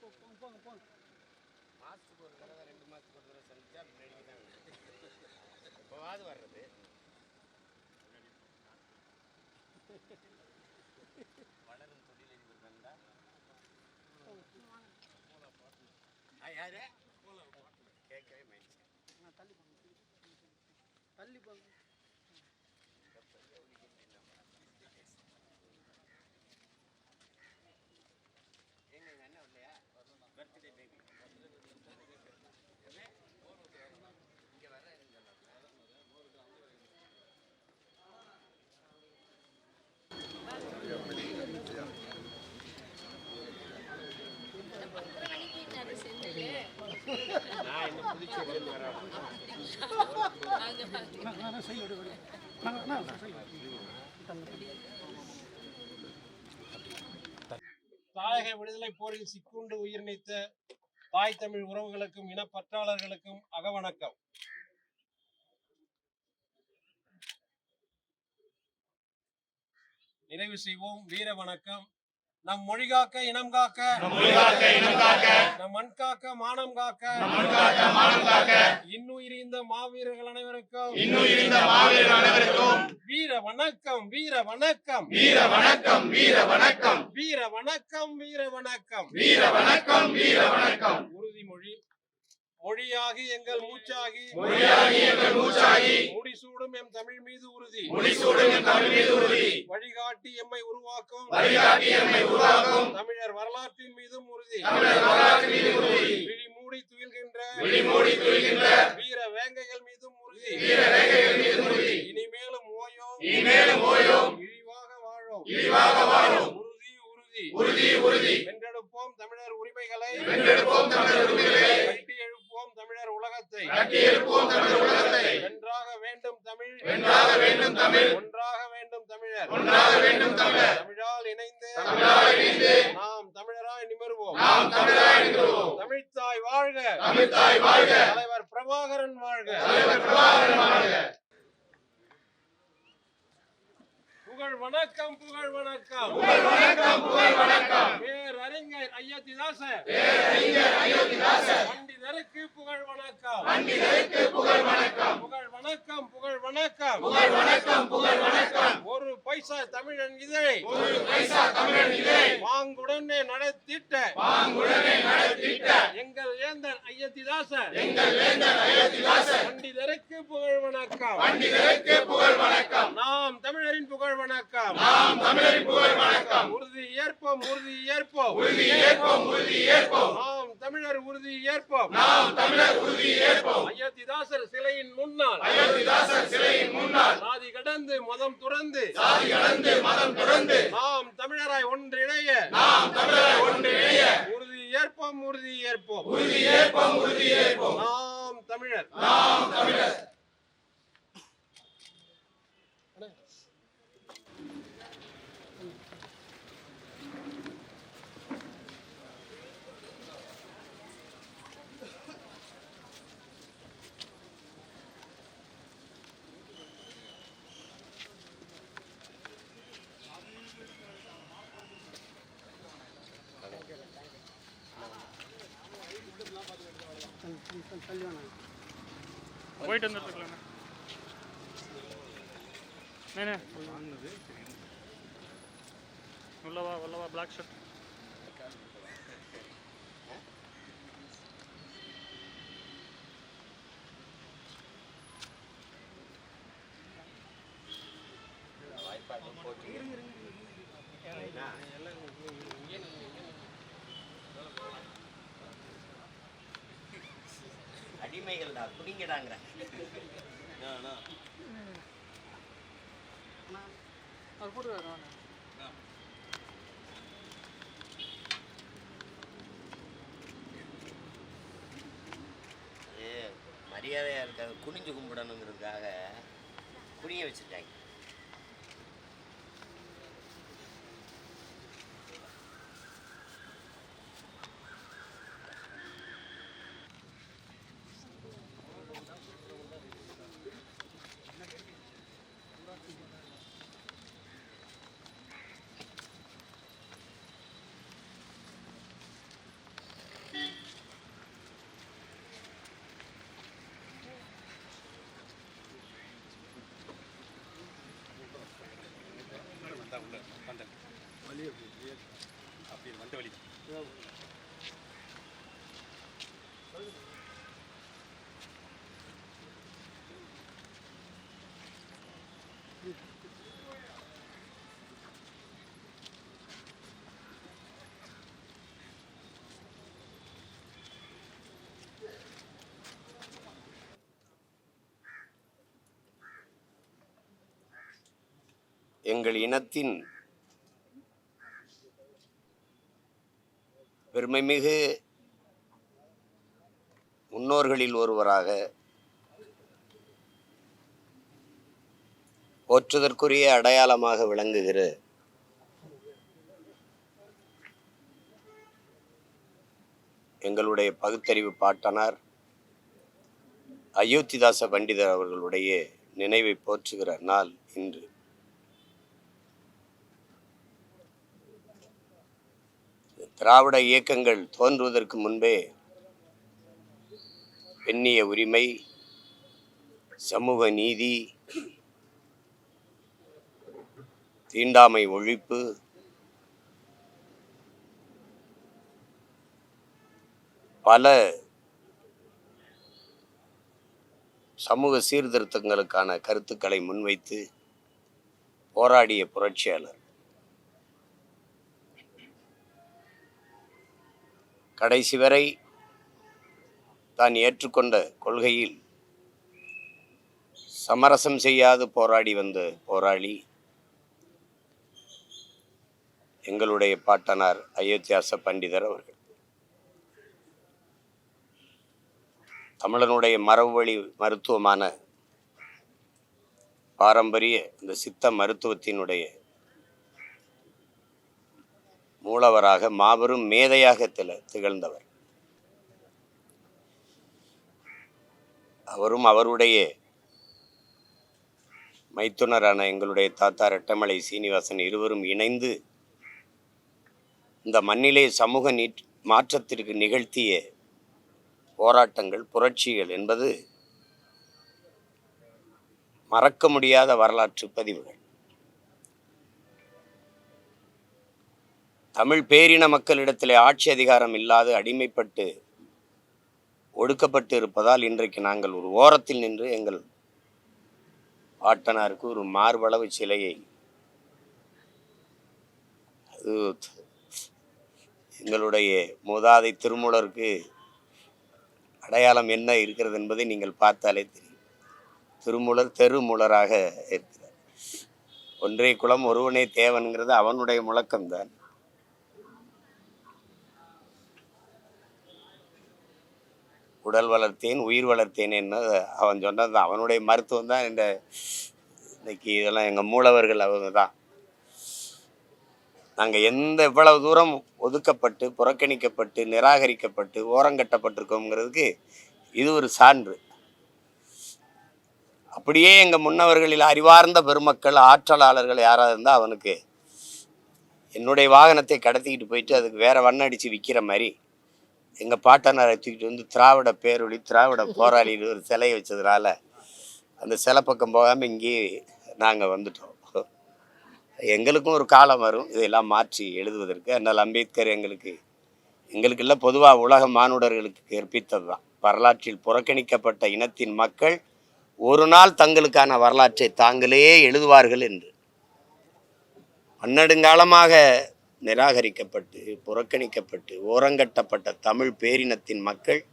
போங்க போங்க மாதத்துக்கு ஒரு தடவை ரெண்டு மாதத்துக்கு ஒரு தடவை சந்திச்சா முன்னாடி தான் எப்போவாது வர்றது? வளரும் தொழிலதிபர் வந்தா? யாரு? கேட்கவே மயிச்சு நான் தள்ளி போங்க. தள்ளி போங்க. தாயக விடுதலை போரில் சிக்குண்டு உயிர் நீத்த தாய் தமிழ் உறவுகளுக்கும் இனப்பற்றாளர்களுக்கும் அகவணக்கம் நிறைவு செய்வோம். வீர வணக்கம். நம் மொழி காக்க இனம் காக்க. நம் மண் காக்க மானம் காக்க. இன்னுயிர் இந்த மாவீரர்கள் அனைவருக்கும். வீர வணக்கம் வீர வணக்கம். வீர வணக்கம் வீர வணக்கம். வீர வணக்கம் வீர வணக்கம். வீர வணக்கம் வீர வணக்கம். உறுதிமொழி மொழியாகி எங்கள் மூச்சாகி. மொழியாகி எங்கள் மூச்சாகி. முடிசூடும் எம் தமிழ் மீது உறுதி. முடிசூடும் என் தமிழ் மீது உறுதி. வழிகாட்டி எம்மை உருவாக்கும். வழிகாட்டி எம்மை உருவாக்கும். தமிழர் வரலாற்றின் மீதும் உறுதி. தமிழர் வரலாற்று மீது உறுதி. விழி மூடி துயில்கின்ற. விழிமூடி துயில்கின்ற. வீர வேங்கைகள் மீதும் உறுதி. வீர வேங்கைகள் மீது உறுதி. இனிமேலும் ஓயோம். இனிமேலும் ஓயோம். இழிவாக வாழும். இழிவாக வாழும். உறுதி உறுதி. உறுதி உறுதி. வென்றெடுப்போம் தமிழர் உரிமைகளை. வென்றெடுப்போம் தமிழர் உரிமைகளை. உலகத்தை கட்டி எழுப்போம் தமிழர் உலகத்தை வென்றாக வேண்டும் தமிழ். வென்றாக வேண்டும் தமிழ். ஒன்றாக வேண்டும் தமிழர். ஒன்றாக வேண்டும் தமிழர். தமிழால் இணைந்து தமிழால் இணைந்து நாம் தமிழராய் நிமிர்வோம். நாம் தமிழராய் நிற்கிறோம் தமிழ்த்தாய் வாழ்க. தமிழ்த்தாய் வாழ்க. தலைவர் பிரபாகரன் வாழ்க. தலைவர் பிரபாகரன் வாழ்க. புகழ் வணக்கம் புகழ் வணக்கம். புகழ் வணக்கம் புகழ் வணக்கம். பேரறிஞர் ஐயத்திதாச பேரறிஞர் புகழ் வணக்கம். புகழ் வணக்கம். புகழ் வணக்கம் புகழ் வணக்கம். புகழ் வணக்கம் புகழ் வணக்கம். ஒரு பைசா தமிழன் இதழை ஒரு பைசா தமிழன் இதை. வாங்குடனே நடத்திட்ட. பாங்குடனே நடத்திட்ட. எங்கள் ஏந்தன் ஐயத்திதாசர் எங்கள் வேந்தர் அயோத்திதாசர் பண்டிதருக்கு புகழ் வணக்கம். பண்டிதருக்கு புகழ் வணக்கம். நாம் தமிழரின் புகழ் வணக்கம். நாம் தமிழரின் புகழ் வணக்கம். உறுதி ஏற்போம் உறுதி ஏற்போம். உறுதி ஏற்போம் உறுதி ஏற்போம். தமிழர் உறுதி ஏற்போம். நாம் தமிழர் உறுதி ஏற்போம். அயோத்திதாசர் சிலையின் முன்னால். அயோத்திதாசர் சிலையின் முன்னால். சாதி கடந்து மதம் துறந்து. சாதி கடந்து மதம் துறந்து. நாம் தமிழராய் ஒன்றிணைய. நாம் தமிழர் ஒன்றிணைய. உறுதி ஏற்போம் உறுதி ஏற்போம். உறுதி ஏற்போம் உறுதி ஏற்போம். நாம் தமிழர். நாம் தமிழர் தள்ளி வேணாம் போயிட்டு வந்துருக்கலாண்ணே நேனே உள்ளவா உள்ளவா பிளாக் ஷர்ட் வாய்ப்பாடு போட்டு. அடிமைகள்டா குடிங்கடாங்கிற அவர் போட்டு மரியாதையாக இருக்காது. குனிஞ்சு கும்பிடணுங்கிறதுக்காக குனிய வச்சுட்டாங்க. எங்கள் இனத்தின் பெருமைமிகு முன்னோர்களில் ஒருவராக போற்றுதற்குரிய அடையாளமாக விளங்குகிற எங்களுடைய பகுத்தறிவு பாட்டனார் அயோத்திதாச பண்டிதர் அவர்களுடைய நினைவை போற்றுகிற நாள் இன்று. திராவிட இயக்கங்கள் தோன்றுவதற்கு முன்பே பெண்ணிய உரிமை சமூக நீதி தீண்டாமை ஒழிப்பு பல சமூக சீர்திருத்தங்களுக்கான கருத்துக்களை முன்வைத்து போராடிய புரட்சியாளர். கடைசி வரை தான் ஏற்றுக்கொண்ட கொள்கையில் சமரசம் செய்யாது போராடி வந்த போராளி எங்களுடைய பாட்டனார் அயோத்தியாச பண்டிதர் அவர்கள். தமிழனுடைய மரபுவழி மருத்துவமான பாரம்பரிய இந்த சித்த மருத்துவத்தினுடைய மூலவராக மாபெரும் மேதையாக தில திகழ்ந்தவர். அவரும் அவருடைய மைத்துனரான எங்களுடைய தாத்தா ரெட்டமலை சீனிவாசன் இருவரும் இணைந்து இந்த மண்ணிலே சமூக நீட் மாற்றத்திற்கு நிகழ்த்திய போராட்டங்கள் புரட்சிகள் என்பது மறக்க முடியாத வரலாற்று பதிவுகள். தமிழ் பேரின மக்களிடத்திலே ஆட்சி அதிகாரம் இல்லாது அடிமைப்பட்டு ஒடுக்கப்பட்டு இருப்பதால் இன்றைக்கு நாங்கள் ஒரு ஓரத்தில் நின்று எங்கள் பாட்டனாருக்கு ஒரு மார்பளவு சிலையை அது எங்களுடைய மூதாதை திருமூலருக்கு அடையாளம் என்ன இருக்கிறது என்பதை நீங்கள் பார்த்தாலே தெரியும். திருமூலர் தெருமூலராக இருக்கிறார். ஒன்றே குலம் ஒருவனே தேவன்கிறது அவனுடைய முழக்கம்தான். உடல் வளர்த்தேன் உயிர் வளர்த்தேன் என்ன அவன் சொன்னது அவனுடைய மருத்துவம் தான் இந்த இன்னைக்கு இதெல்லாம் எங்கள் மூலவர்கள் அவங்க தான். நாங்கள் எந்த எவ்வளவு தூரம் ஒதுக்கப்பட்டு புறக்கணிக்கப்பட்டு நிராகரிக்கப்பட்டு ஓரங்கட்டப்பட்டிருக்கோங்கிறதுக்கு இது ஒரு சான்று. அப்படியே எங்கள் முன்னவர்களில் அறிவார்ந்த பெருமக்கள் ஆற்றலாளர்கள் யாராவது இருந்தால் அவனுக்கு என்னுடைய வாகனத்தை கடத்திக்கிட்டு போயிட்டு அதுக்கு வேறு வண்ணம் அடித்து விற்கிற மாதிரி எங்கள் பாட்டனாரை தூக்கிட்டு வந்து திராவிட பேரொழி திராவிட போராளின்னு ஒரு சிலையை வச்சதுனால அந்த சிலை பக்கம் போகாமல் இங்கேயே நாங்கள் வந்துட்டோம். எங்களுக்கும் ஒரு காலம் வரும். இதையெல்லாம் மாற்றி எழுதுவதற்கு அதனால் அம்பேத்கர் எங்களுக்கு எங்களுக்கு இல்லை பொதுவாக உலக மானுடர்களுக்கு கற்பித்தது தான் வரலாற்றில் புறக்கணிக்கப்பட்ட இனத்தின் மக்கள் ஒரு நாள் தங்களுக்கான வரலாற்றை தாங்களே எழுதுவார்கள் என்று. பன்னெடுங்காலமாக நிராகரிக்கப்பட்டு புறக்கணிக்கப்பட்டு ஓரங்கட்டப்பட்ட தமிழ் பேரினத்தின் மக்கள்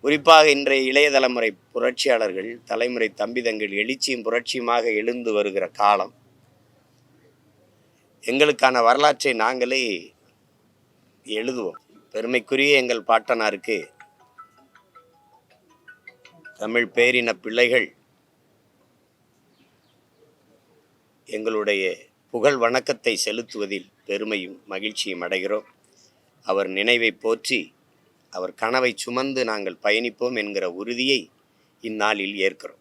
குறிப்பாக இன்றைய இளைய தலைமுறை புரட்சியாளர்கள் தலைமுறை தம்பிதங்கள் எழுச்சியும் புரட்சியுமாக எழுந்து வருகிற காலம். எங்களுக்கான வரலாற்றை நாங்களே எழுதுவோம். பெருமைக்குரிய எங்கள் பாட்டனாருக்கு தமிழ் பேரின பிள்ளைகள் எங்களுடைய புகழ் வணக்கத்தை செலுத்துவதில் பெருமையும் மகிழ்ச்சியும் அடைகிறோம். அவர் நினைவை போற்றி அவர் கனவை சுமந்து நாங்கள் பயணிப்போம் என்கிற உறுதியை இந்நாளில் ஏற்கிறோம்.